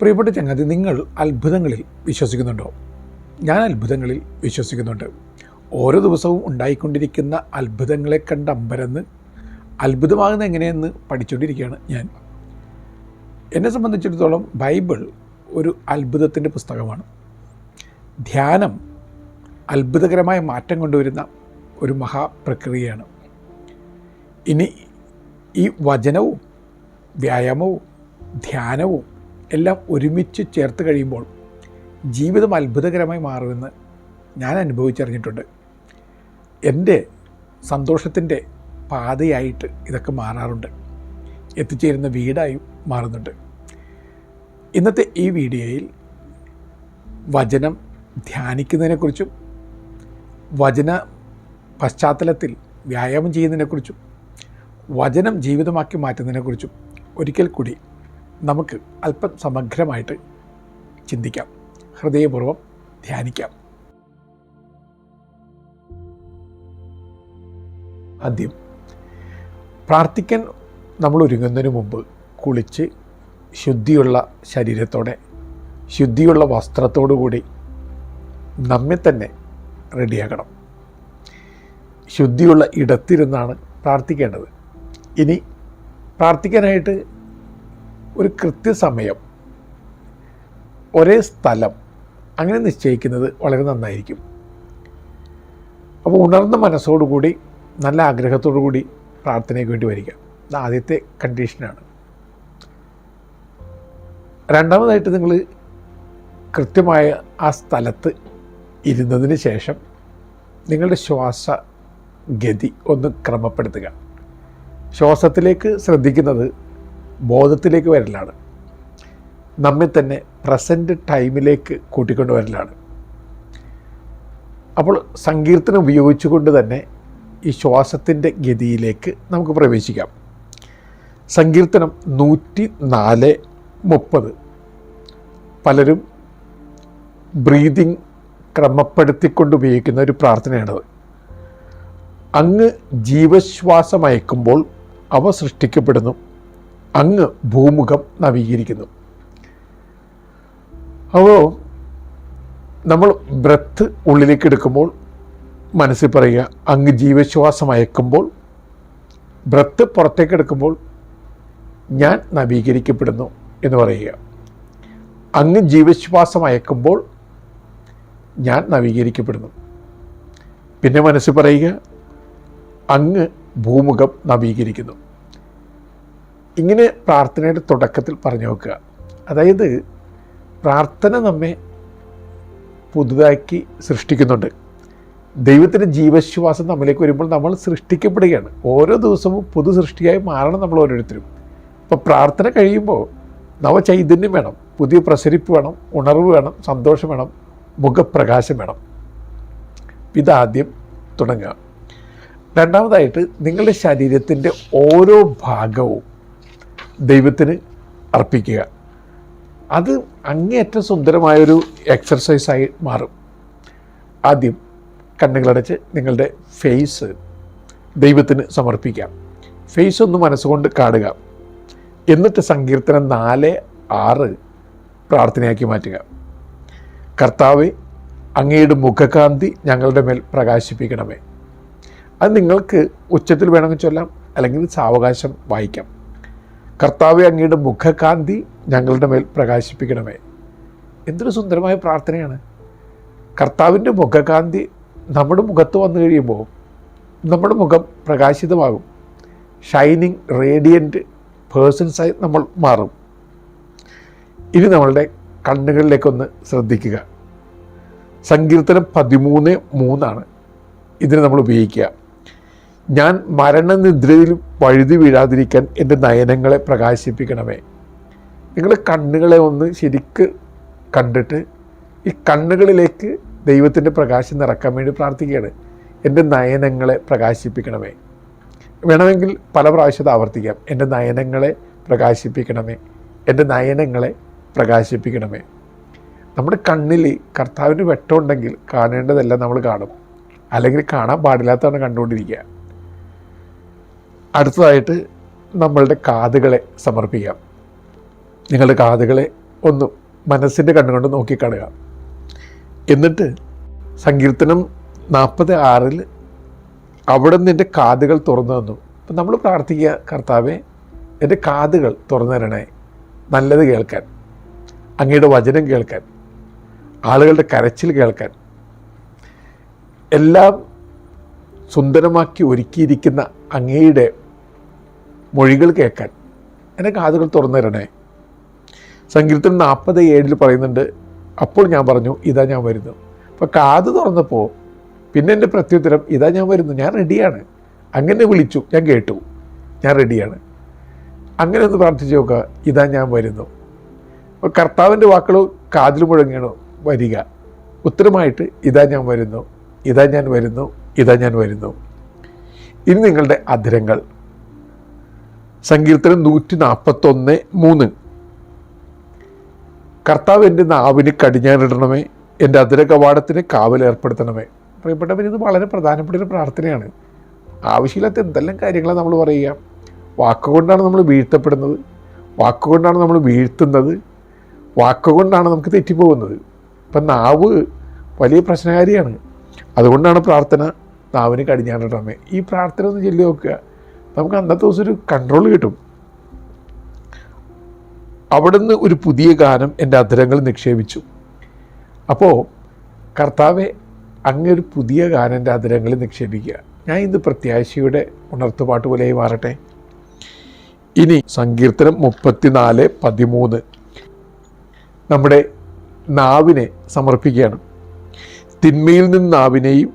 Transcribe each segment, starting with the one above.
പ്രിയപ്പെട്ട ചങ്ങാതി നിങ്ങൾ അത്ഭുതങ്ങളിൽ വിശ്വസിക്കുന്നുണ്ടോ? ഞാൻ അത്ഭുതങ്ങളിൽ വിശ്വസിക്കുന്നുണ്ട്. ഓരോ ദിവസവും ഉണ്ടായിക്കൊണ്ടിരിക്കുന്ന അത്ഭുതങ്ങളെ കണ്ട് അമ്പരന്ന് അത്ഭുതമാകുന്ന എങ്ങനെയെന്ന് പഠിച്ചുകൊണ്ടിരിക്കുകയാണ് ഞാൻ. എന്നെ സംബന്ധിച്ചിടത്തോളം ബൈബിൾ ഒരു അത്ഭുതത്തിന്റെ പുസ്തകമാണ്. ധ്യാനം അത്ഭുതകരമായ മാറ്റം കൊണ്ടുവരുന്ന ഒരു മഹാപ്രക്രിയയാണ്. ഇനി ഈ വചനവും വ്യായാമവും ധ്യാനവും എല്ലാം ഒരുമിച്ച് ചേർത്ത് കഴിയുമ്പോൾ ജീവിതം അത്ഭുതകരമായി മാറുമെന്ന് ഞാൻ അനുഭവിച്ചറിഞ്ഞിട്ടുണ്ട്. എന്റെ സന്തോഷത്തിന്റെ പാതയായിട്ട് ഇതൊക്കെ മാറാറുണ്ട്. എത്തിച്ചേരുന്ന വീടായും മാറുന്നുണ്ട്. ഇന്നത്തെ ഈ വീഡിയോയിൽ വചനം ധ്യാനിക്കുന്നതിനെക്കുറിച്ചും വചന പശ്ചാത്തലത്തിൽ വ്യായാമം ചെയ്യുന്നതിനെക്കുറിച്ചും വചനം ജീവിതമാക്കി മാറ്റുന്നതിനെക്കുറിച്ചും ഒരിക്കൽ കൂടി നമുക്ക് അല്പം സമഗ്രമായിട്ട് ചിന്തിക്കാം. ഹൃദയപൂർവം ധ്യാനിക്കാം. ആദ്യം പ്രാർത്ഥിക്കാൻ നമ്മൾ ഒരുങ്ങുന്നതിന് മുമ്പ് കുളിച്ച് ശുദ്ധിയുള്ള ശരീരത്തോടെ ശുദ്ധിയുള്ള വസ്ത്രത്തോടു കൂടി നമ്മെ തന്നെ റെഡിയാക്കണം. ശുദ്ധിയുള്ള ഇടത്തിരുന്നാണ് പ്രാർത്ഥിക്കേണ്ടത്. ഇനി പ്രാർത്ഥിക്കാനായിട്ട് ഒരു കൃത്യസമയം ഒരേ സ്ഥലം അങ്ങനെ നിശ്ചയിക്കുന്നത് വളരെ നന്നായിരിക്കും. അപ്പോൾ ഉണർന്ന മനസ്സോടുകൂടി നല്ല ആഗ്രഹത്തോടു കൂടി പ്രാർത്ഥനയ്ക്ക് വേണ്ടി വരിക. ഇത് ആദ്യത്തെ കണ്ടീഷനാണ്. രണ്ടാമതായിട്ട് നിങ്ങൾ കൃത്യമായ ആ സ്ഥലത്ത് ഇരുന്നതിന് ശേഷം നിങ്ങളുടെ ശ്വാസ ഗതി ഒന്ന് ക്രമപ്പെടുത്തുക. ശ്വാസത്തിലേക്ക് ശ്രദ്ധിക്കുന്നത് ബോധത്തിലേക്ക് വരലാണ്. നമ്മെ തന്നെ പ്രസന്റ് ടൈമിലേക്ക് കൂട്ടിക്കൊണ്ട് വരലാണ്. അപ്പോൾ സങ്കീർത്തനം ഉപയോഗിച്ചുകൊണ്ട് തന്നെ ഈ ശ്വാസത്തിന്റെ ഗതിയിലേക്ക് നമുക്ക് പ്രവേശിക്കാം. സങ്കീർത്തനം നൂറ്റി നാല് മുപ്പത്. പലരും ബ്രീതിങ് ക്രമപ്പെടുത്തിക്കൊണ്ട് ഉപയോഗിക്കുന്ന ഒരു പ്രാർത്ഥനയാണത്. അങ്ങ് ജീവശ്വാസമയക്കുമ്പോൾ അവ സൃഷ്ടിക്കപ്പെടുന്നു. അങ്ങ് ഭൂമുഖം നവീകരിക്കുന്നു. അപ്പോൾ നമ്മൾ ബ്രത്ത് ഉള്ളിലേക്ക് എടുക്കുമ്പോൾ മനസ്സിൽ പറയുക അങ്ങ് ജീവശ്വാസം അയക്കുമ്പോൾ ബ്രത്ത് പുറത്തേക്ക് എടുക്കുമ്പോൾ ഞാൻ നവീകരിക്കപ്പെടുന്നു എന്ന് പറയുക. അങ്ങ് ജീവശ്വാസം അയക്കുമ്പോൾ ഞാൻ നവീകരിക്കപ്പെടുന്നു. പിന്നെ മനസ്സിൽ പറയുക അങ്ങ് ഭൂമുഖം നവീകരിക്കുന്നു. ഇങ്ങനെ പ്രാർത്ഥനയുടെ തുടക്കത്തിൽ പറഞ്ഞു നോക്കുക. അതായത് പ്രാർത്ഥന നമ്മെ പുതുതാക്കി സൃഷ്ടിക്കുന്നുണ്ട്. ദൈവത്തിന്റെ ജീവശ്വാസം നമ്മിലേക്ക് വരുമ്പോൾ നമ്മൾ സൃഷ്ടിക്കപ്പെടുകയാണ്. ഓരോ ദിവസവും പുതു സൃഷ്ടിയായി മാറണം നമ്മൾ ഓരോരുത്തരും. അപ്പോൾ പ്രാർത്ഥന കഴിയുമ്പോൾ നവചൈതന്യം വേണം പുതിയ പ്രസരിപ്പ് വേണം ഉണർവ് വേണം സന്തോഷം വേണം മുഖപ്രകാശം വേണം. ഇതാദ്യം തുടങ്ങുക. രണ്ടാമതായിട്ട് നിങ്ങളുടെ ശരീരത്തിന്റെ ഓരോ ഭാഗവും ദൈവത്തിന് അർപ്പിക്കുക. അത് അങ്ങേയറ്റം സുന്ദരമായൊരു എക്സർസൈസായി മാറും. ആദ്യം കണ്ണുകളടച്ച് നിങ്ങളുടെ ഫേസ് ദൈവത്തിന് സമർപ്പിക്കാം ഫേസ് ഒന്ന് മനസ്സുകൊണ്ട് കാണുക. എന്നിട്ട് സങ്കീർത്തനം നാല് ആറ് പ്രാർത്ഥനയാക്കി മാറ്റുക. കർത്താവെ അങ്ങയുടെ മുഖകാന്തി ഞങ്ങളുടെ മേൽ പ്രകാശിപ്പിക്കണമേ. അത് നിങ്ങൾക്ക് ഉച്ചത്തിൽ വേണമെങ്കിൽ ചൊല്ലാം അല്ലെങ്കിൽ സാവകാശം വായിക്കാം. കർത്താവെ അങ്ങയുടെ മുഖകാന്തി ഞങ്ങളുടെ മേൽ പ്രകാശിപ്പിക്കണമേ. എന്തൊരു സുന്ദരമായ പ്രാർത്ഥനയാണ്. കർത്താവിന്റെ മുഖകാന്തി നമ്മുടെ മുഖത്ത് വന്നു കഴിയുമ്പോൾ നമ്മുടെ മുഖം പ്രകാശിതമാകും. ഷൈനിങ് റേഡിയന്റ് പേഴ്സൺസായി നമ്മൾ മാറും. ഇനി നമ്മളുടെ കണ്ണുകളിലേക്കൊന്ന് ശ്രദ്ധിക്കുക. സങ്കീർത്തനം പതിമൂന്ന് മൂന്നാണ്. ഇതിന് നമ്മൾ ഉപയോഗിക്കുക. ഞാൻ മരണനിദ്രയിൽ വഴുതി വീഴാതിരിക്കാൻ എന്റെ നയനങ്ങളെ പ്രകാശിപ്പിക്കണമേ. നിങ്ങൾ കണ്ണുകളെ ഒന്ന് ശരിക്ക് കണ്ടിട്ട് ഈ കണ്ണുകളിലേക്ക് ദൈവത്തിന്റെ പ്രകാശം നിറക്കാൻ വേണ്ടി പ്രാർത്ഥിക്കുകയാണ്. എന്റെ നയനങ്ങളെ പ്രകാശിപ്പിക്കണമേ. വേണമെങ്കിൽ പല പ്രാവശ്യം ആവർത്തിക്കാം. എന്റെ നയനങ്ങളെ പ്രകാശിപ്പിക്കണമേ. എന്റെ നയനങ്ങളെ പ്രകാശിപ്പിക്കണമേ. നമ്മുടെ കണ്ണിൽ കർത്താവിന് വെട്ടമുണ്ടെങ്കിൽ കാണേണ്ടതെല്ലാം നമ്മൾ കാണും. അല്ലെങ്കിൽ കാണാൻ പാടില്ലാത്തതാണ് കണ്ടുകൊണ്ടിരിക്കുക. അടുത്തതായിട്ട് നമ്മളുടെ കാതുകളെ സമർപ്പിക്കാം. നിങ്ങളുടെ കാതുകളെ ഒന്ന് മനസ്സിന്റെ കണ്ണുകൊണ്ട് നോക്കിക്കാണുക. എന്നിട്ട് സങ്കീർത്തനം നാൽപ്പത് ആറിൽ അവിടെ നിന്ന് എന്റെ കാതുകൾ തുറന്നു തന്നു. അപ്പം നമ്മൾ പ്രാർത്ഥിക്കുക കർത്താവെ എന്റെ കാതുകൾ തുറന്നു തരണേ നല്ലത് കേൾക്കാൻ അങ്ങയുടെ വചനം കേൾക്കാൻ ആളുകളുടെ കരച്ചിൽ കേൾക്കാൻ. എല്ലാം സുന്ദരമാക്കി ഒരുക്കിയിരിക്കുന്ന അങ്ങയുടെ മൊഴികൾ കേൾക്കാൻ. എന്റെ കാതുകൾ തുറന്നു തരണേ. സങ്കീർത്തനം നാൽപ്പത് ഏഴിൽ പറയുന്നുണ്ട് അപ്പോൾ ഞാൻ പറഞ്ഞു ഇതാ ഞാൻ വരുന്നു. അപ്പോൾ കാത് തുറന്നപ്പോൾ പിന്നെ എന്റെ പ്രത്യുത്തരം ഇതാ ഞാൻ വരുന്നു ഞാൻ റെഡിയാണ് അങ്ങനെ വിളിച്ചു ഞാൻ കേട്ടു ഞാൻ റെഡിയാണ് അങ്ങനെ ഒന്ന് പ്രാർത്ഥിച്ച് നോക്കുക ഇതാ ഞാൻ വരുന്നു. അപ്പോൾ കർത്താവിന്റെ വാക്കുകൾ കാതിൽ മുഴങ്ങിയാണ് വരിക. ഉത്തരമായിട്ട് ഇതാ ഞാൻ വരുന്നു ഇതാ ഞാൻ വരുന്നു ഇതാ ഞാൻ വരുന്നു. ഇനി നിങ്ങളുടെ അധരങ്ങൾ. സങ്കീർത്തനം നൂറ്റി നാൽപ്പത്തൊന്ന് മൂന്ന്. കർത്താവ് എന്റെ നാവിന് കടിഞ്ഞാനിടണമേ എന്റെ അതിര കവാടത്തിന് കാവൽ ഏർപ്പെടുത്തണമേ. പ്രിയപ്പെട്ടവർ ഇത് വളരെ പ്രധാനപ്പെട്ട ഒരു പ്രാർത്ഥനയാണ്. ആവശ്യമില്ലാത്ത എന്തെല്ലാം കാര്യങ്ങളാണ് നമ്മൾ പറയുക? വാക്കുകൊണ്ടാണ് നമ്മൾ വീഴ്ത്തപ്പെടുന്നത്. വാക്കുകൊണ്ടാണ് നമ്മൾ വീഴ്ത്തുന്നത്. വാക്കുകൊണ്ടാണ് നമുക്ക് തെറ്റിപ്പോകുന്നത്. ഇപ്പം നാവ് വലിയ പ്രശ്നകാരിയാണ്. അതുകൊണ്ടാണ് പ്രാർത്ഥന നാവിന് കടിഞ്ഞാനിടണമേ. ഈ പ്രാർത്ഥന ഒന്ന് ചൊല്ലി നോക്കുക. നമുക്ക് അന്നത്തെ ദിവസം ഒരു കൺട്രോൾ കിട്ടും. അവിടുന്ന് ഒരു പുതിയ ഗാനം എന്റെ അധരങ്ങൾ നിക്ഷേപിച്ചു. അപ്പോൾ കർത്താവെ അങ്ങൊരു പുതിയ ഗാനം എന്റെ അധരങ്ങളിൽ നിക്ഷേപിക്കുക. ഞാൻ ഇന്ന് പ്രത്യാശയുടെ ഉണർത്തുപാട്ട് പോലെയായി മാറട്ടെ. ഇനി സങ്കീർത്തനം മുപ്പത്തിനാല് പതിമൂന്ന്. നമ്മുടെ നാവിനെ സമർപ്പിക്കുകയാണ്. തിന്മയിൽ നിന്ന് നാവിനെയും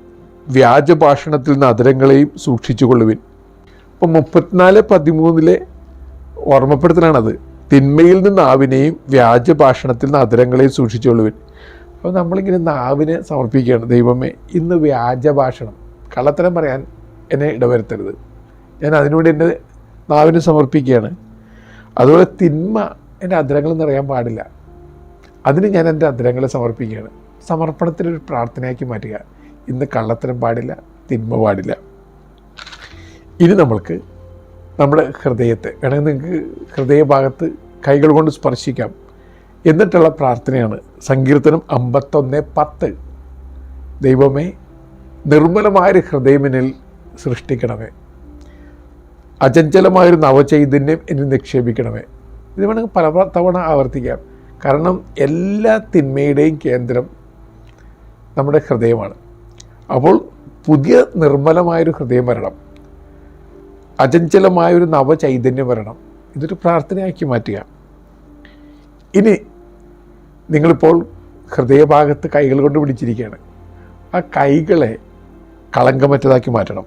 വ്യാജഭാഷണത്തിൽ നിന്ന് അധരങ്ങളെയും സൂക്ഷിച്ചുകൊള്ളുവിൻ. അപ്പം മുപ്പത്തിനാല് പതിമൂന്നിലെ ഓർമ്മപ്പെടുത്തലാണത്. തിന്മയിൽ നിന്ന് നാവിനെയും വ്യാജഭാഷണത്തിൽ നിന്ന് അതിരങ്ങളെയും സൂക്ഷിച്ചുകൊള്ളുവിൻ. അപ്പോൾ നമ്മളിങ്ങനെ നാവിനെ സമർപ്പിക്കുകയാണ്. ദൈവമേ ഇന്ന് വ്യാജ ഭാഷണം. കള്ളത്തരം പറയാൻ എന്നെ ഇടവരുത്തരുത്. ഞാൻ അതിനുവേണ്ടി എന്റെ നാവിനെ സമർപ്പിക്കുകയാണ്. അതുപോലെ തിന്മ എന്റെ അതിരങ്ങൾ നിറയാൻ പാടില്ല. അതിന് ഞാൻ എന്റെ അതിരങ്ങളെ സമർപ്പിക്കുകയാണ്. സമർപ്പണത്തിനൊരു പ്രാർത്ഥനയാക്കി മാറ്റുക. ഇന്ന് കള്ളത്തരം പാടില്ല തിന്മ പാടില്ല. ഇനി നമ്മൾക്ക് നമ്മുടെ ഹൃദയത്തെ വേണമെങ്കിൽ നിങ്ങൾക്ക് ഹൃദയഭാഗത്ത് കൈകൾ കൊണ്ട് സ്പർശിക്കാം എന്നിട്ടുള്ള പ്രാർത്ഥനയാണ്. സങ്കീർത്തനം അമ്പത്തൊന്ന് പത്ത്. ദൈവമേ നിർമ്മലമായൊരു ഹൃദയമിനിൽ സൃഷ്ടിക്കണമേ. അചഞ്ചലമായൊരു നവചൈതന്യം എന്നിൽ നിക്ഷേപിക്കണമേ. ഇത് വേണമെങ്കിൽ പല തവണ ആവർത്തിക്കാം. കാരണം എല്ലാ തിന്മയുടെയും കേന്ദ്രം നമ്മുടെ ഹൃദയമാണ്. അപ്പോൾ പുതിയ നിർമ്മലമായൊരു ഹൃദയം വരണം. അചഞ്ചലമായൊരു നവചൈതന്യം വരണം. ഇതൊരു പ്രാർത്ഥനയാക്കി മാറ്റുക. ഇനി നിങ്ങളിപ്പോൾ ഹൃദയഭാഗത്ത് കൈകൾ കൊണ്ട് പിടിച്ചിരിക്കുകയാണ്. ആ കൈകളെ കളങ്കമറ്റതാക്കി മാറ്റണം.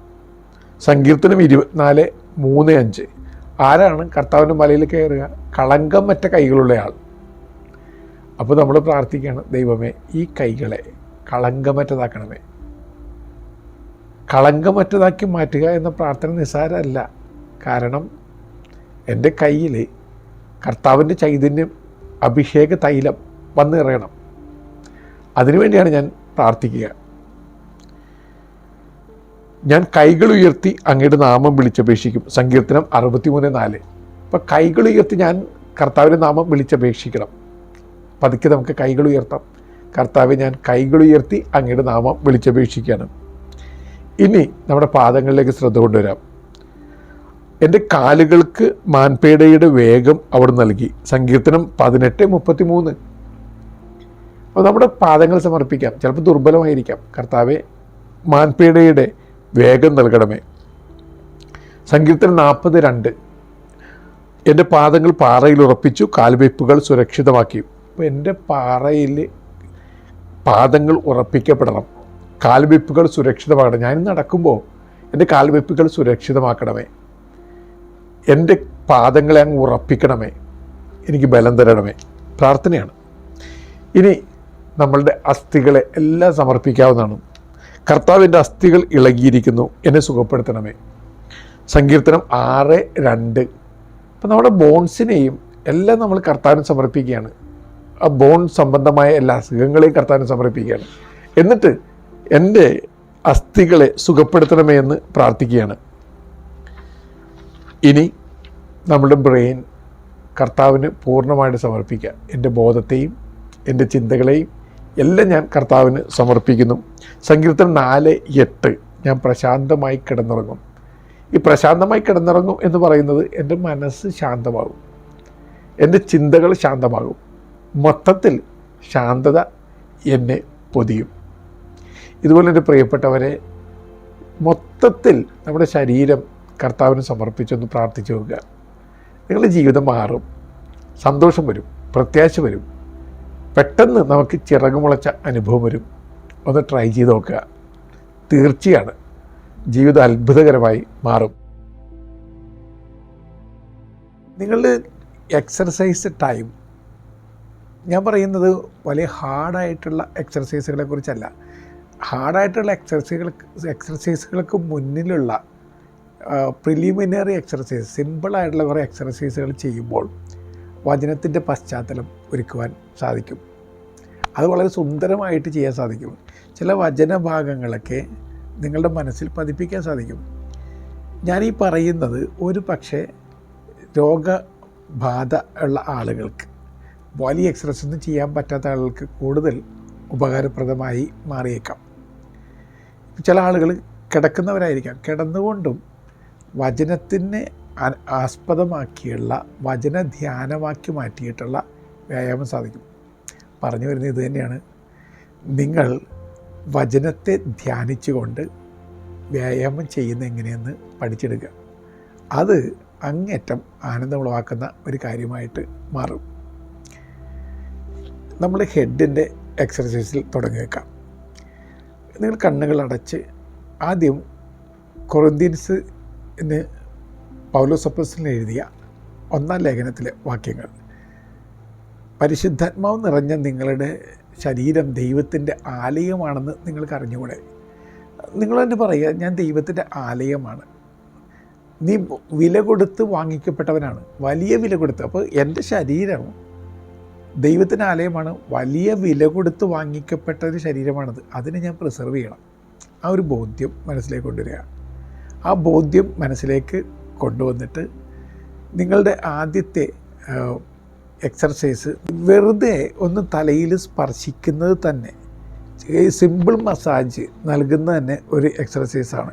സങ്കീർത്തനം ഇരുപത്തിനാല് മൂന്ന് അഞ്ച്. ആരാണ് കർത്താവിന്റെ മലയിൽ കയറുക? കളങ്കം മറ്റ കൈകളുള്ള ആൾ. അപ്പോൾ നമ്മൾ പ്രാർത്ഥിക്കുകയാണ് ദൈവമേ ഈ കൈകളെ കളങ്കമറ്റതാക്കണമേ. കളങ്കമറ്റതാക്കി മാറ്റുക എന്ന പ്രാർത്ഥന നിസ്സാരമല്ല. കാരണം എന്റെ കയ്യിൽ കർത്താവിന്റെ ചൈതന്യം അഭിഷേക തൈലം വന്നിറങ്ങണം. അതിനുവേണ്ടിയാണ് ഞാൻ പ്രാർത്ഥിക്കുക. ഞാൻ കൈകൾ ഉയർത്തി അങ്ങയുടെ നാമം വിളിച്ചപേക്ഷിക്കും. സങ്കീർത്തനം അറുപത്തിമൂന്ന് നാല്. അപ്പം കൈകൾ ഉയർത്തി ഞാൻ കർത്താവിന്റെ നാമം വിളിച്ചപേക്ഷിക്കണം. പതുക്കെ നമുക്ക് കൈകൾ ഉയർത്താം. കർത്താവ് ഞാൻ കൈകൾ ഉയർത്തി അങ്ങയുടെ നാമം വിളിച്ചപേക്ഷിക്കുകയാണ്. ഇനി നമ്മുടെ പാദങ്ങളിലേക്ക് ശ്രദ്ധ കൊണ്ടുവരാം. എന്റെ കാലുകൾക്ക് മാൻപേടയുടെ വേഗം അവിടെ നൽകി. സങ്കീർത്തനം പതിനെട്ട് മുപ്പത്തി മൂന്ന് അപ്പോൾ നമ്മുടെ പാദങ്ങൾ സമർപ്പിക്കാം. ചിലപ്പോൾ ദുർബലമായിരിക്കാം. കർത്താവെ മാൻപേടയുടെ വേഗം നൽകണമേ. സങ്കീർത്തനം നാൽപ്പത് രണ്ട്. എന്റെ പാദങ്ങൾ പാറയിൽ ഉറപ്പിച്ചു കാൽവയ്പ്പുകൾ സുരക്ഷിതമാക്കി. അപ്പോൾ എന്റെ പാറയിൽ പാദങ്ങൾ ഉറപ്പിക്കപ്പെടണം. കാൽവെപ്പുകൾ സുരക്ഷിതമാക്കണം ഞാൻ നടക്കുമ്പോൾ എന്റെ കാൽവെപ്പുകൾ സുരക്ഷിതമാക്കണമേ. എന്റെ പാദങ്ങളെ അങ്ങ് ഉറപ്പിക്കണമേ. എനിക്ക് ബലം തരണമേ. പ്രാർത്ഥനയാണ്. ഇനി നമ്മളുടെ അസ്ഥികളെ എല്ലാം സമർപ്പിക്കാവുന്നതാണ്. കർത്താവിന്റെ അസ്ഥികൾ ഇളകിയിരിക്കുന്നു. എന്നെ സുഖപ്പെടുത്തണമേ. സങ്കീർത്തനം ആറ് രണ്ട്. അപ്പം നമ്മുടെ ബോൺസിനെയും എല്ലാം നമ്മൾ കർത്താവിന് സമർപ്പിക്കുകയാണ്. ആ ബോൺ സംബന്ധമായ എല്ലാ അസുഖങ്ങളെയും കർത്താവിന് സമർപ്പിക്കുകയാണ്. എന്നിട്ട് എന്റെ അസ്ഥികളെ സുഖപ്പെടുത്തണമേ എന്ന് പ്രാർത്ഥിക്കുകയാണ്. ഇനി നമ്മുടെ ബ്രെയിൻ കർത്താവിന് പൂർണമായിട്ട് സമർപ്പിക്കുക. എന്റെ ബോധത്തെയും എന്റെ ചിന്തകളെയും എല്ലാം ഞാൻ കർത്താവിന് സമർപ്പിക്കുന്നു. സങ്കീർത്തനം നാല് എട്ട്. ഞാൻ പ്രശാന്തമായി കിടന്നുറങ്ങും. ഈ പ്രശാന്തമായി കിടന്നുറങ്ങും എന്ന് പറയുന്നത് എന്റെ മനസ്സ് ശാന്തമാകും. എന്റെ ചിന്തകൾ ശാന്തമാകും. മൊത്തത്തിൽ ശാന്തത എന്നെ പൊതിയും. ഇതുപോലെ എന്റെ പ്രിയപ്പെട്ടവരെ മൊത്തത്തിൽ നമ്മുടെ ശരീരം കർത്താവിന് സമർപ്പിച്ചൊന്ന് പ്രാർത്ഥിച്ചു നോക്കുക. നിങ്ങളുടെ ജീവിതം മാറും സന്തോഷം വരും പ്രത്യാശ വരും. പെട്ടെന്ന് നമുക്ക് ചിറകുമുളച്ച അനുഭവം വരും. ഒന്ന് ട്രൈ ചെയ്ത് നോക്കുക. തീർച്ചയാണ് ജീവിതം അത്ഭുതകരമായി മാറും. നിങ്ങളുടെ എക്സർസൈസ് ടൈം ഞാൻ പറയുന്നത് വലിയ ഹാർഡായിട്ടുള്ള എക്സർസൈസുകളെ കുറിച്ചല്ല ഹാർഡായിട്ടുള്ള എക്സർസൈസുകൾ എക്സർസൈസുകൾക്ക് മുന്നിലുള്ള പ്രിലിമിനറി എക്സർസൈസ് സിമ്പിളായിട്ടുള്ള കുറേ എക്സർസൈസുകൾ ചെയ്യുമ്പോൾ വചനത്തിന്റെ പശ്ചാത്തലം ഒരുക്കുവാൻ സാധിക്കും. അത് വളരെ സുന്ദരമായിട്ട് ചെയ്യാൻ സാധിക്കും. ചില വചനഭാഗങ്ങളൊക്കെ നിങ്ങളുടെ മനസ്സിൽ പതിപ്പിക്കാൻ സാധിക്കും. ഞാനീ പറയുന്നത് ഒരു പക്ഷേ രോഗബാധ ഉള്ള ആളുകൾക്ക് വലിയ എക്സർസൈസ് ഒന്നും ചെയ്യാൻ പറ്റാത്ത ആളുകൾക്ക് കൂടുതൽ ഉപകാരപ്രദമായി മാറിയേക്കാം. ചില ആളുകൾ കിടക്കുന്നവരായിരിക്കാം. കിടന്നുകൊണ്ടും വചനത്തിനെ ആസ്പദമാക്കിയുള്ള വചന ധ്യാനമാക്കി മാറ്റിയിട്ടുള്ള വ്യായാമം സാധിക്കും. പറഞ്ഞു വരുന്നത് ഇത് തന്നെയാണ്. നിങ്ങൾ വചനത്തെ ധ്യാനിച്ചുകൊണ്ട് വ്യായാമം ചെയ്യുന്ന എങ്ങനെയെന്ന് പഠിച്ചെടുക്കുക. അത് അങ്ങേറ്റം ആനന്ദമുളവാക്കുന്ന ഒരു കാര്യമായിട്ട് മാറും. നമ്മൾ ഹെഡിന്റെ എക്സർസൈസിൽ തുടങ്ങി വെക്കാം നിങ്ങൾ കണ്ണുകൾ അടച്ച് ആദ്യം കൊറിന്ത്യൻസിന് പൗലോസപ്പസിന് എഴുതിയ ഒന്നാം ലേഖനത്തിലെ വാക്യങ്ങൾ. പരിശുദ്ധാത്മാവ് നിറഞ്ഞ നിങ്ങളുടെ ശരീരം ദൈവത്തിന്റെ ആലയമാണെന്ന് നിങ്ങൾക്ക് അറിഞ്ഞുകൂടെ? നിങ്ങൾ തന്നെ പറയുക ഞാൻ ദൈവത്തിന്റെ ആലയമാണ്. നീ വില കൊടുത്ത് വാങ്ങിക്കപ്പെട്ടവനാണ്. വലിയ വില കൊടുത്ത്. അപ്പോൾ എന്റെ ശരീരം ദൈവത്തിന്റെ ആലയമാണ് വലിയ വില കൊടുത്ത് വാങ്ങിക്കപ്പെട്ട ഒരു ശരീരമാണത്. അതിനെ ഞാൻ പ്രിസർവ് ചെയ്യണം. ആ ഒരു ബോധ്യം മനസ്സിലേക്ക് കൊണ്ടുവരിക. ആ ബോധ്യം മനസ്സിലേക്ക് കൊണ്ടുവന്നിട്ട് നിങ്ങളുടെ ആദ്യത്തെ എക്സർസൈസ് വെറുതെ ഒന്ന് തലയിൽ സ്പർശിക്കുന്നത് തന്നെ സിമ്പിൾ മസാജ് നൽകുന്ന തന്നെ ഒരു എക്സർസൈസാണ്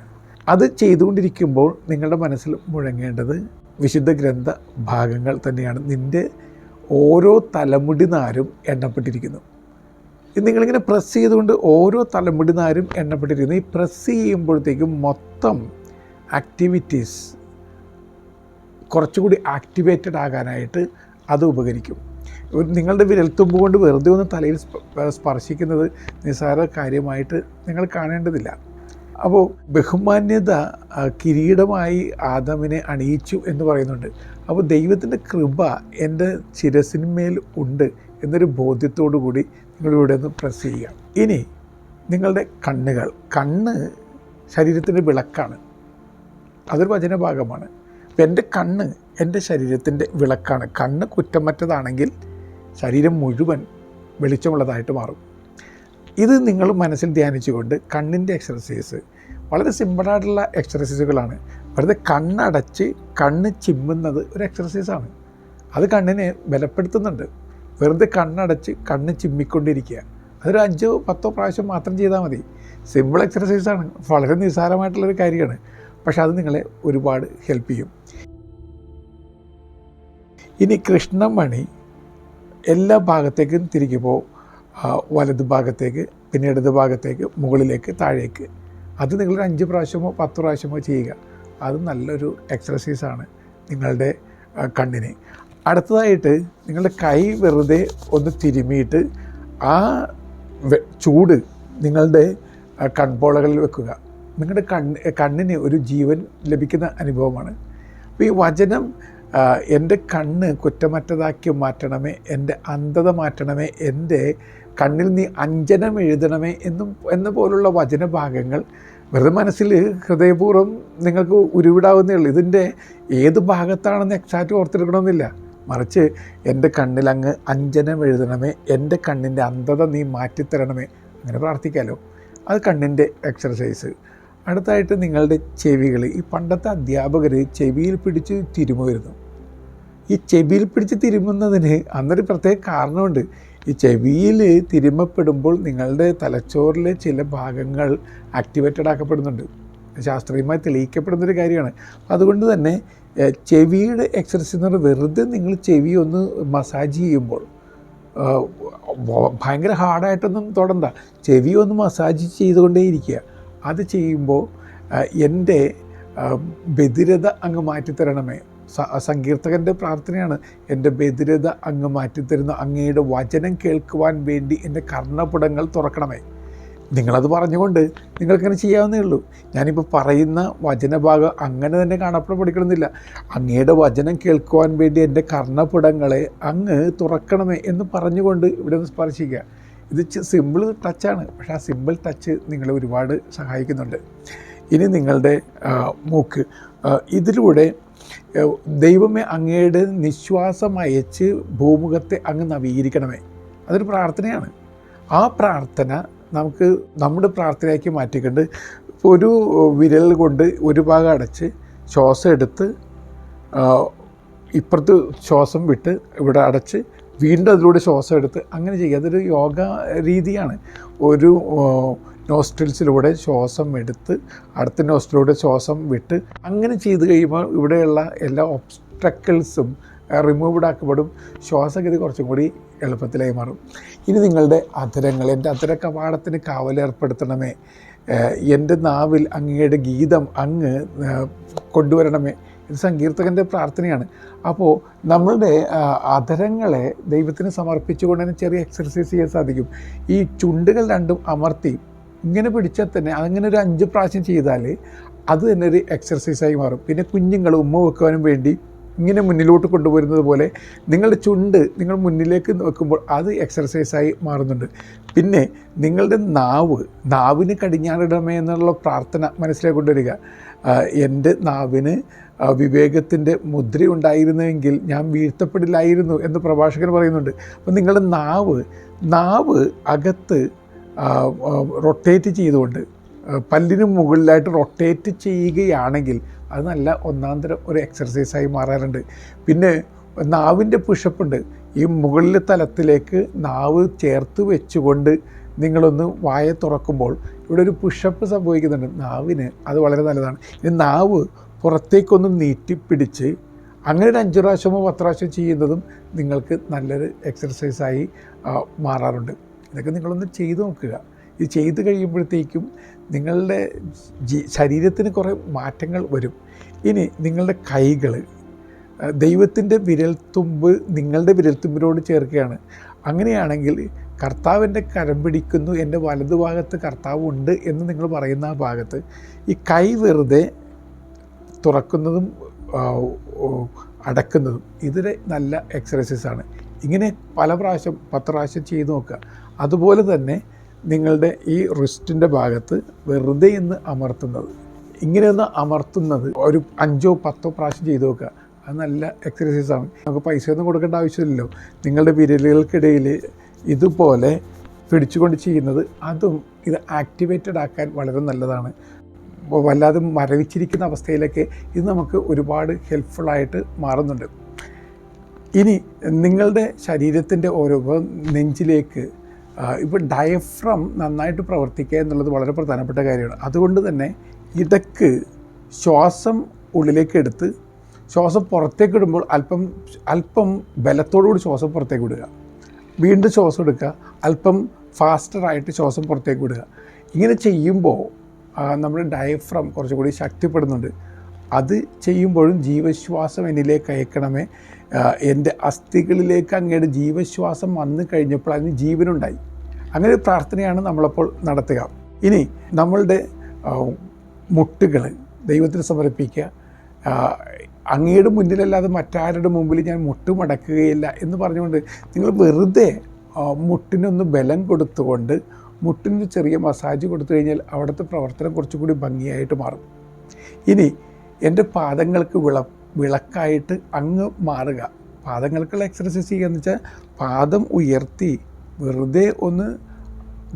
അത് ചെയ്തുകൊണ്ടിരിക്കുമ്പോൾ നിങ്ങളുടെ മനസ്സിൽ മുഴങ്ങേണ്ടത് വിശുദ്ധ ഗ്രന്ഥ ഭാഗങ്ങൾ തന്നെയാണ്. നിന്റെ ഓരോ തലമുടി നാരും എണ്ണപ്പെട്ടിരിക്കുന്നു നിങ്ങളിങ്ങനെ പ്രസ് ചെയ്തുകൊണ്ട് ഓരോ തലമുടി നാരും എണ്ണപ്പെട്ടിരിക്കുന്നു. ഈ പ്രസ് ചെയ്യുമ്പോഴത്തേക്കും മൊത്തം ആക്ടിവിറ്റീസ് കുറച്ചുകൂടി ആക്ടിവേറ്റഡ് ആകാനായിട്ട് അത് ഉപകരിക്കും. നിങ്ങളുടെ വിരൽത്തുമ്പ് കൊണ്ട് വെറുതെ ഒന്ന് തലയിൽ സ്പർശിക്കുന്നത് നിസ്സാര കാര്യമായിട്ട് നിങ്ങൾ കാണേണ്ടതില്ല. അപ്പോൾ ബഹുമാന്യത കിരീടമായി ആദമിനെ അണിയിച്ചു എന്ന് പറയുന്നുണ്ട്. അപ്പോൾ ദൈവത്തിന്റെ കൃപ എന്റെ ചിരസിന്മേൽ ഉണ്ട് എന്നൊരു ബോധ്യത്തോടു കൂടി നിങ്ങളിവിടെ ഒന്ന് പ്രസ് ചെയ്യുക. ഇനി നിങ്ങളുടെ കണ്ണുകൾ കണ്ണ് ശരീരത്തിന്റെ വിളക്കാണ്. അതൊരു വചനഭാഗമാണ്. അപ്പം എന്റെ കണ്ണ് എന്റെ ശരീരത്തിന്റെ വിളക്കാണ്. കണ്ണ് കുറ്റമറ്റതാണെങ്കിൽ ശരീരം മുഴുവൻ വെളിച്ചമുള്ളതായിട്ട് മാറും. ഇത് നിങ്ങൾ മനസ്സിൽ ധ്യാനിച്ചുകൊണ്ട് കണ്ണിന്റെ എക്സർസൈസ് വളരെ സിമ്പിളായിട്ടുള്ള എക്സർസൈസുകളാണ് വെറുതെ കണ്ണടച്ച് കണ്ണ് ചിമ്മുന്നത് ഒരു എക്സർസൈസാണ് അത് കണ്ണിനെ ബലപ്പെടുത്തുന്നുണ്ട്. വെറുതെ കണ്ണടച്ച് കണ്ണ് ചിമ്മിക്കൊണ്ടിരിക്കുക. അതൊരു അഞ്ചോ പത്തോ പ്രാവശ്യം മാത്രം ചെയ്താൽ മതി. സിമ്പിൾ എക്സർസൈസാണ് വളരെ നിസ്സാരമായിട്ടുള്ളൊരു കാര്യമാണ്. പക്ഷെ അത് നിങ്ങളെ ഒരുപാട് ഹെൽപ്പ് ചെയ്യും. ഇനി കൃഷ്ണമണി എല്ലാ ഭാഗത്തേക്കും തിരിക്കുമ്പോൾ വലത് ഭാഗത്തേക്ക് പിന്നെ ഇടത് ഭാഗത്തേക്ക് മുകളിലേക്ക് താഴേക്ക്. അത് നിങ്ങളൊരു അഞ്ച് പ്രാവശ്യമോ പത്ത് പ്രാവശ്യമോ ചെയ്യുക. അത് നല്ലൊരു എക്സർസൈസാണ് നിങ്ങളുടെ കണ്ണിന്. അടുത്തതായിട്ട് നിങ്ങളുടെ കൈ വെറുതെ ഒന്ന് തിരുമിയിട്ട് ആ ചൂട് നിങ്ങളുടെ കൺപോളകളിൽ വെക്കുക. നിങ്ങളുടെ കണ്ണ് കണ്ണിന് ഒരു ജീവൻ ലഭിക്കുന്ന അനുഭവമാണ്. അപ്പോൾ ഈ വചനം എന്റെ കണ്ണ് കുറ്റമറ്റതാക്കി മാറ്റണമേ എന്റെ അന്ധത മാറ്റണമേ എന്റെ കണ്ണിൽ നീ അഞ്ജനം എഴുതണമേ എന്നും എന്ന പോലുള്ള വചനഭാഗങ്ങൾ വെറുതെ മനസ്സിൽ ഹൃദയപൂർവം നിങ്ങൾക്ക് ഉരുവിടാവുന്നേ ഉള്ളൂ. ഇതിന്റെ ഏത് ഭാഗത്താണെന്ന് എക്സാക്റ്റ് ഓർത്തെടുക്കണമെന്നില്ല. മറിച്ച് എന്റെ കണ്ണിൽ അങ്ങ് അഞ്ജനം എഴുതണമേ എന്റെ കണ്ണിന്റെ അന്ധത നീ മാറ്റിത്തരണമേ. അങ്ങനെ പ്രാർത്ഥിക്കാമല്ലോ അത് കണ്ണിന്റെ എക്സർസൈസ് അടുത്തായിട്ട് നിങ്ങളുടെ ചെവികൾ. ഈ പണ്ടത്തെ അധ്യാപകർ ചെവിയിൽ പിടിച്ച് തിരുമുമായിരുന്നു ഈ ചെവിയിൽ പിടിച്ച് തിരുമുന്നതിന് അന്നൊരു പ്രത്യേക കാരണമുണ്ട്. ഈ ചെവിയിൽ തിരുമപ്പെടുമ്പോൾ നിങ്ങളുടെ തലച്ചോറിലെ ചില ഭാഗങ്ങൾ ആക്ടിവേറ്റഡ് ആക്കപ്പെടുന്നുണ്ട്. ശാസ്ത്രീയമായി തെളിയിക്കപ്പെടുന്നൊരു കാര്യമാണ്. അതുകൊണ്ട് തന്നെ ചെവിയുടെ എക്സർസൈസ് എന്ന് പറഞ്ഞാൽ വെറുതെ നിങ്ങൾ ചെവി ഒന്ന് മസാജ് ചെയ്യുമ്പോൾ ഭയങ്കര ഹാർഡായിട്ടൊന്നും തുടണ്ട. ചെവി ഒന്ന് മസാജ് ചെയ്തുകൊണ്ടേയിരിക്കുക അത് ചെയ്യുമ്പോൾ എന്റെ ബദിരത അങ്ങ് മാറ്റിത്തരണമേ. സങ്കീർത്തകന്റെ പ്രാർത്ഥനയാണ്. എന്റെ ബദിരത അങ്ങ് മാറ്റിത്തരുന്ന. അങ്ങയുടെ വചനം കേൾക്കുവാൻ വേണ്ടി എന്റെ കർണപുടങ്ങൾ തുറക്കണമേ. നിങ്ങളത് പറഞ്ഞുകൊണ്ട് നിങ്ങൾക്കങ്ങനെ ചെയ്യാവുന്നേ ഉള്ളൂ. ഞാനിപ്പോൾ പറയുന്ന വചനഭാഗം അങ്ങനെ തന്നെ കാണപ്പെടാൻ പഠിക്കണമെന്നില്ല. അങ്ങയുടെ വചനം കേൾക്കുവാൻ വേണ്ടി എന്റെ കർണപുടങ്ങളെ അങ്ങ് തുറക്കണമേ എന്ന് പറഞ്ഞുകൊണ്ട് ഇവിടെ ഒന്ന് സ്പർശിക്കുക. ഇത് സിമ്പിൾ ടച്ചാണ്. പക്ഷെ ആ സിമ്പിൾ ടച്ച് നിങ്ങളെ ഒരുപാട് സഹായിക്കുന്നുണ്ട്. ഇനി നിങ്ങളുടെ മൂക്ക് ഇതിലൂടെ ദൈവമേ അങ്ങയുടെ നിശ്വാസം അയച്ച് ഭൂമുഖത്തെ അങ്ങ് നവീകരിക്കണമേ. അതൊരു പ്രാർത്ഥനയാണ്. ആ പ്രാർത്ഥന നമുക്ക് നമ്മുടെ പ്രാർത്ഥനയാക്കി മാറ്റിക്കൊണ്ട് ഒരു വിരൽ കൊണ്ട് ഒരു ഭാഗം അടച്ച് ശ്വാസം എടുത്ത് ഇപ്പുറത്ത് ശ്വാസം വിട്ട് ഇവിടെ അടച്ച് വീണ്ടും അതിലൂടെ ശ്വാസം എടുത്ത് അങ്ങനെ ചെയ്യുക. അതൊരു യോഗ രീതിയാണ്. ഒരു നോസ്ട്രിൽസിലൂടെ ശ്വാസം എടുത്ത് അടുത്ത നോസ്ട്രിലൂടെ ശ്വാസം വിട്ട് അങ്ങനെ ചെയ്ത് കഴിയുമ്പോൾ ഇവിടെയുള്ള എല്ലാ ഒബ്സ്ട്രക്കിൾസും റിമൂവ്ഡ് ആക്കപ്പെടും. ശ്വാസഗതി കുറച്ചും കൂടി എളുപ്പത്തിലായി മാറും. ഇനി നിങ്ങളുടെ അധരങ്ങൾ എന്റെ അധര കവാടത്തിന് കാവലേർപ്പെടുത്തണമേ എന്റെ നാവിൽ അങ്ങയുടെ ഗീതം അങ്ങ് കൊണ്ടുവരണമേ. ഇത് സങ്കീർത്തകന്റെ പ്രാർത്ഥനയാണ്. അപ്പോൾ നമ്മളുടെ അധരങ്ങളെ ദൈവത്തിന് സമർപ്പിച്ചുകൊണ്ട് തന്നെ ചെറിയ എക്സർസൈസ് ചെയ്യാൻ സാധിക്കും. ഈ ചുണ്ടുകൾ രണ്ടും അമർത്തി ഇങ്ങനെ പിടിച്ചാൽ തന്നെ അങ്ങനെ ഒരു അഞ്ച് പ്രാവശ്യം ചെയ്താൽ അത് തന്നെ ഒരു എക്സർസൈസായി മാറും. പിന്നെ കുഞ്ഞുങ്ങൾ ഉമ്മ വെക്കുവാനും വേണ്ടി ഇങ്ങനെ മുന്നിലോട്ട് കൊണ്ടുവരുന്നത് പോലെ നിങ്ങളുടെ ചുണ്ട് നിങ്ങൾ മുന്നിലേക്ക് നോക്കുമ്പോൾ അത് എക്സർസൈസായി മാറുന്നുണ്ട്. പിന്നെ നിങ്ങളുടെ നാവ് നാവിന് കടിഞ്ഞാണിടമേ എന്നുള്ള പ്രാർത്ഥന മനസ്സിലേക്ക് കൊണ്ടുവരിക. എന്റെ നാവിന് വിവേകത്തിന്റെ മുദ്ര ഉണ്ടായിരുന്നുവെങ്കിൽ ഞാൻ വീഴ്ത്തപ്പെടില്ലായിരുന്നു എന്ന് പ്രഭാഷകൻ പറയുന്നുണ്ട്. അപ്പോൾ നിങ്ങളുടെ നാവ് നാവ് അകത്ത് റൊട്ടേറ്റ് ചെയ്തുകൊണ്ട് പല്ലിന് മുകളിലായിട്ട് റൊട്ടേറ്റ് ചെയ്യുകയാണെങ്കിൽ അത് നല്ല ഒന്നാം തരം ഒരു എക്സർസൈസായി മാറാറുണ്ട്. പിന്നെ നാവിന്റെ പുഷപ്പുണ്ട് ഈ മുകളിലെ തലത്തിലേക്ക് നാവ് ചേർത്ത് വെച്ചുകൊണ്ട് നിങ്ങളൊന്ന് വായ തുറക്കുമ്പോൾ ഇവിടെ ഒരു പുഷപ്പ് സംഭവിക്കുന്നുണ്ട്. നാവിന് അത് വളരെ നല്ലതാണ്. ഈ നാവ് പുറത്തേക്കൊന്ന് നീട്ടിപ്പിടിച്ച് അങ്ങനെ ഒരു അഞ്ചു പ്രാവശ്യമോ പത്ത് പ്രാവശ്യം ചെയ്യുന്നതും നിങ്ങൾക്ക് നല്ലൊരു എക്സർസൈസായി മാറാറുണ്ട്. ഇതൊക്കെ നിങ്ങളൊന്ന് ചെയ്തു നോക്കുക. ഇത് ചെയ്തു കഴിയുമ്പോഴത്തേക്കും നിങ്ങളുടെ ശരീരത്തിന് കുറേ മാറ്റങ്ങൾ വരും. ഇനി നിങ്ങളുടെ കൈകൾ ദൈവത്തിന്റെ വിരൽത്തുമ്പ് നിങ്ങളുടെ വിരൽത്തുമ്പിനോട് ചേർക്കുകയാണ്. അങ്ങനെയാണെങ്കിൽ കർത്താവിന്റെ കരം പിടിക്കുന്നു എന്റെ വലതുഭാഗത്ത് കർത്താവ് ഉണ്ട് എന്ന് നിങ്ങൾ പറയുന്ന ആ ഭാഗത്ത് ഈ കൈ വെറുതെ തുറക്കുന്നതും അടക്കുന്നതും ഇതൊരു നല്ല എക്സസൈസാണ് ഇങ്ങനെ പല പ്രാവശ്യം പത്ത് പ്രാവശ്യം ചെയ്ത് നോക്കുക. അതുപോലെ തന്നെ നിങ്ങളുടെ ഈ റിസ്റ്റിന്റെ ഭാഗത്ത് വെറുതെ ഇന്ന് അമർത്തുന്നത്. ഇങ്ങനെയൊന്ന് അമർത്തുന്നത് ഒരു അഞ്ചോ പത്തോ പ്രാവശ്യം ചെയ്ത് നോക്കുക. അത് നല്ല എക്സസൈസാണ് നമുക്ക് പൈസയൊന്നും കൊടുക്കേണ്ട ആവശ്യമില്ലല്ലോ. നിങ്ങളുടെ വിരലുകൾക്കിടയിൽ ഇതുപോലെ പിടിച്ചുകൊണ്ട് ചെയ്യുന്നത് അതും ഇത് ആക്ടിവേറ്റഡ് ആക്കാൻ വളരെ നല്ലതാണ്. വല്ലാതെ മരവിച്ചിരിക്കുന്ന അവസ്ഥയിലൊക്കെ ഇത് നമുക്ക് ഒരുപാട് ഹെൽപ്ഫുള്ളായിട്ട് മാറുന്നുണ്ട്. ഇനി നിങ്ങളുടെ ശരീരത്തിന്റെ ഓരോ നെഞ്ചിലേക്ക് ഇപ്പോൾ ഡയഫ്രം നന്നായിട്ട് പ്രവർത്തിക്കുക എന്നുള്ളത് വളരെ പ്രധാനപ്പെട്ട കാര്യമാണ്. അതുകൊണ്ട് തന്നെ ഇടയ്ക്ക് ശ്വാസം ഉള്ളിലേക്ക് എടുത്ത് ശ്വാസം പുറത്തേക്ക് ഇടുമ്പോൾ അല്പം അല്പം ബലത്തോടുകൂടി ശ്വാസം പുറത്തേക്ക് വിടുക. വീണ്ടും ശ്വാസം എടുക്കുക. അല്പം ഫാസ്റ്ററായിട്ട് ശ്വാസം പുറത്തേക്ക് വിടുക. ഇങ്ങനെ ചെയ്യുമ്പോൾ നമ്മുടെ ഡയഫ്രം കുറച്ചുകൂടി ശക്തിപ്പെടുന്നുണ്ട്. അത് ചെയ്യുമ്പോഴും ജീവശ്വാസം എന്നിലേക്ക് അയക്കണമേ. എന്റെ അസ്ഥികളിലേക്ക് അങ്ങയുടെ ജീവശ്വാസം വന്നു കഴിഞ്ഞപ്പോൾ അതിന് ജീവനുണ്ടായി. അങ്ങനെ ഒരു പ്രാർത്ഥനയാണ് നമ്മളപ്പോൾ നടത്തുക. ഇനി നമ്മളുടെ മുട്ടുകൾ ദൈവത്തിന് സമർപ്പിക്കുക. അങ്ങയുടെ മുന്നിലല്ലാതെ മറ്റാരുടെ മുമ്പിൽ ഞാൻ മുട്ട് മടക്കുകയില്ല എന്ന് പറഞ്ഞുകൊണ്ട് നിങ്ങൾ വെറുതെ മുട്ടിനൊന്ന് ബലം കൊടുത്തുകൊണ്ട് മുട്ടിന് ചെറിയ മസാജ് കൊടുത്തു കഴിഞ്ഞാൽ അവിടുത്തെ പ്രവർത്തനം കുറച്ചുകൂടി ഭംഗിയായിട്ട് മാറും. ഇനി എന്റെ പാദങ്ങൾക്ക് വിള വിളക്കായിട്ട് അങ്ങ് മാറുക. പാദങ്ങൾക്കുള്ള എക്സർസൈസ് ചെയ്യുക എന്ന് വെച്ചാൽ പാദം ഉയർത്തി വെറുതെ ഒന്ന്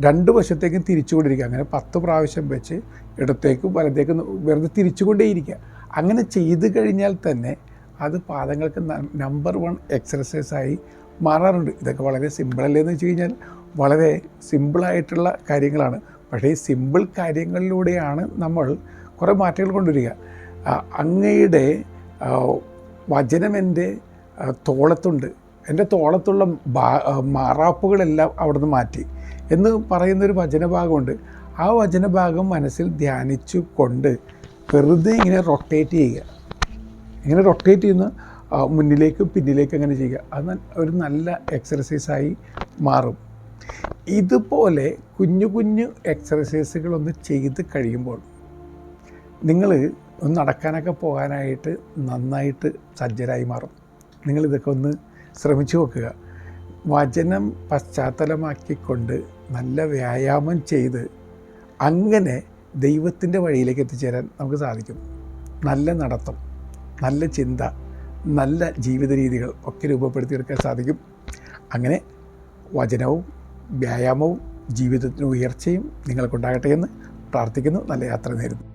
രണ്ട് വശത്തേക്കും തിരിച്ചുകൊണ്ടിരിക്കുക. അങ്ങനെ പത്ത് പ്രാവശ്യം വെച്ച് ഇടത്തേക്കും വലത്തേക്കും വെറുതെ തിരിച്ചുകൊണ്ടേയിരിക്കുക. അങ്ങനെ ചെയ്തു കഴിഞ്ഞാൽ തന്നെ അത് പാദങ്ങൾക്ക് നമ്പർ വൺ എക്സർസൈസായി മാറാറുണ്ട്. ഇതൊക്കെ വളരെ സിമ്പിളല്ലേ എന്ന് വെച്ച് കഴിഞ്ഞാൽ വളരെ സിമ്പിളായിട്ടുള്ള കാര്യങ്ങളാണ്. പക്ഷേ ഈ സിമ്പിൾ കാര്യങ്ങളിലൂടെയാണ് നമ്മൾ കുറേ മാറ്റങ്ങൾ കൊണ്ടുവരിക. അങ്ങയുടെ വചനം എന്റെ തോളത്തുണ്ട്. എന്റെ തോളത്തുള്ള മാറാപ്പുകളെല്ലാം അവിടുന്ന് മാറ്റി. എന്ന് പറയുന്നൊരു വചനഭാഗമുണ്ട്. ആ വചനഭാഗം മനസ്സിൽ ധ്യാനിച്ചു കൊണ്ട് വെറുതെ ഇങ്ങനെ റൊട്ടേറ്റ് ചെയ്യുക. ഇങ്ങനെ റൊട്ടേറ്റ് ചെയ്യുന്ന മുന്നിലേക്കും പിന്നിലേക്കും അങ്ങനെ ചെയ്യുക. അത് ഒരു നല്ല എക്സർസൈസായി മാറും. ഇതുപോലെ കുഞ്ഞു കുഞ്ഞു എക്സർസൈസുകളൊന്ന് ചെയ്ത് കഴിയുമ്പോൾ നിങ്ങൾ ഒന്ന് നടക്കാനൊക്കെ പോകാനായിട്ട് നന്നായിട്ട് സജ്ജരായി മാറും. നിങ്ങളിതൊക്കെ ഒന്ന് ശ്രമിച്ചു നോക്കുക. വചനം പശ്ചാത്തലമാക്കിക്കൊണ്ട് നല്ല വ്യായാമം ചെയ്ത് അങ്ങനെ ദൈവത്തിന്റെ വഴിയിലേക്ക് എത്തിച്ചേരാൻ നമുക്ക് സാധിക്കും. നല്ല നടത്തം നല്ല ചിന്ത നല്ല ജീവിത രീതികൾ ഒക്കെ രൂപപ്പെടുത്തിയെടുക്കാൻ സാധിക്കും. അങ്ങനെ വചനവും വ്യായാമവും ജീവിതത്തിന് ഉയർച്ചയും നിങ്ങൾക്കുണ്ടാകട്ടെ എന്ന് പ്രാർത്ഥിക്കുന്നു. നല്ല യാത്ര നേരുന്നു.